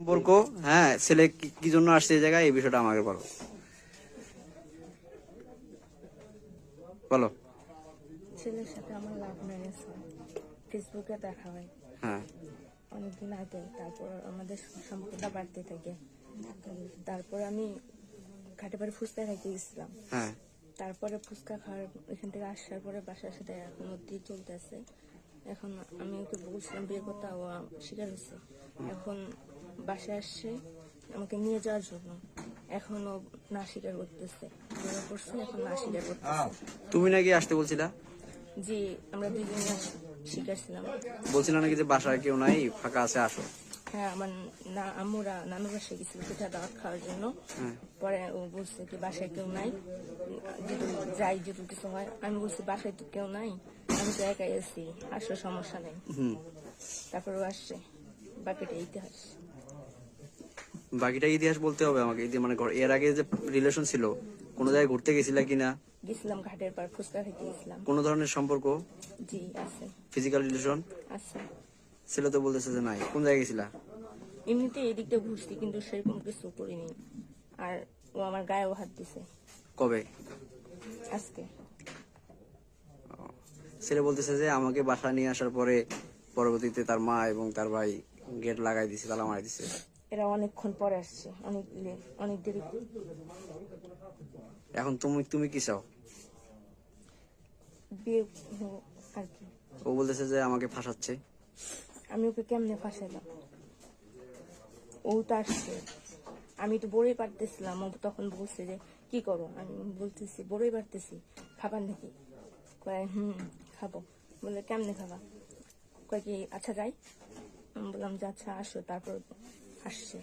সম্পর্ক হ্যাঁ ছেলে কি- জন্য আসছে এই জায়গায় এই বিষয়টা আমাকে বলো। বলো। ছেলের সাথে আমার লাভ ম্যারেজ হয়। ফেসবুকে দেখা হয়। হ্যাঁ। অনেকদিন আগে তারপর আমাদের সম্পর্কটা বাড়তে থাকে। তারপর আমি ঘাটে বাড়ি ফুচকা খাইতে গেছিলাম। হ্যাঁ। তারপরে ফুচকা খাওয়ার এখান থেকে আসার পরে বাসার সাথে এখন অব্দি চলতেছে। এখন আমি ওকে বলছিলাম বিয়ে করতে স্বীকার হয়েছে। এখন বাসায় আসছে আমাকে নিয়ে যাওয়ার জন্য। এখন না স্বীকার করতেছে। ধরা পড়ছে এখন না স্বীকার করতেছে। তুমি নাকি আসতে বলছিলা? জি আমরা দুজনে স্বীকার ছিলাম। বলছিলা নাকি যে বাসায় কেউ নাই ফাঁকা আছে আসো। হ্যাঁ আমার না আম্মুরা নানুর বাসায় গেছিল পিঠা দাওয়াত খাওয়ার জন্য। হ্যাঁ। পরে ও বলছে কি বাসায় কেউ নাই। যদি যাই যদি কিছু হয়। আমি বলছি বাসায় তো কেউ নাই। আমি তো একাই আছি। আসলে সমস্যা নেই। তারপর ও আসছে। বাকিটা ইতিহাস। বাকিটা ইতিহাস বলতে হবে আমাকে। মানে ঘর- এর আগে যে রিলেশন ছিল কোনো জায়গায় ঘুরতে গেছিলা কিনা? গেছিলাম ঘাটের পার ফুচকা খেতে গেছিলাম। কোনো ধরনের সম্পর্ক? জি আছে। ফিজিক্যাল রিলেশন আছে। ছেলে তো বলতেছে যে নাই। কোন জায়গায় গেছিলা? এমনিতে এদিকটা ঘুরছি কিন্তু সেরকম কিছু করিনি। আর ও আমার গায়েও হাত দিছে। কবে? আজকে। ছেলে বলতেছে যে আমাকে বাসা নিয়ে আসার পরে পরবর্তীতে তার মা এবং তার ভাই গেট লাগাই দিছে তালা মারাই দিছে। এরা অনেকক্ষণ পরে আসছে। অনেক লে- অনেক দেরি। এখন তুমি তুমি কি চাও? বিয়ে আর কি। ও বলতেছে যে আমাকে ফাঁসাচ্ছে। আমি ওকে কেমনে ফাঁসাইলাম? ও তো আসছে। আমি তো বড়ই পারতেছিলাম। ও তখন বলছে যে কি করো? আমি বলতেছি বড়ই পারতেছি। খাবার নাকি? কয় হুম খাব। বলে কেমনে খাবা? কয় কি আচ্ছা যাই। বললাম যে আচ্ছা আসো তারপর আসছে।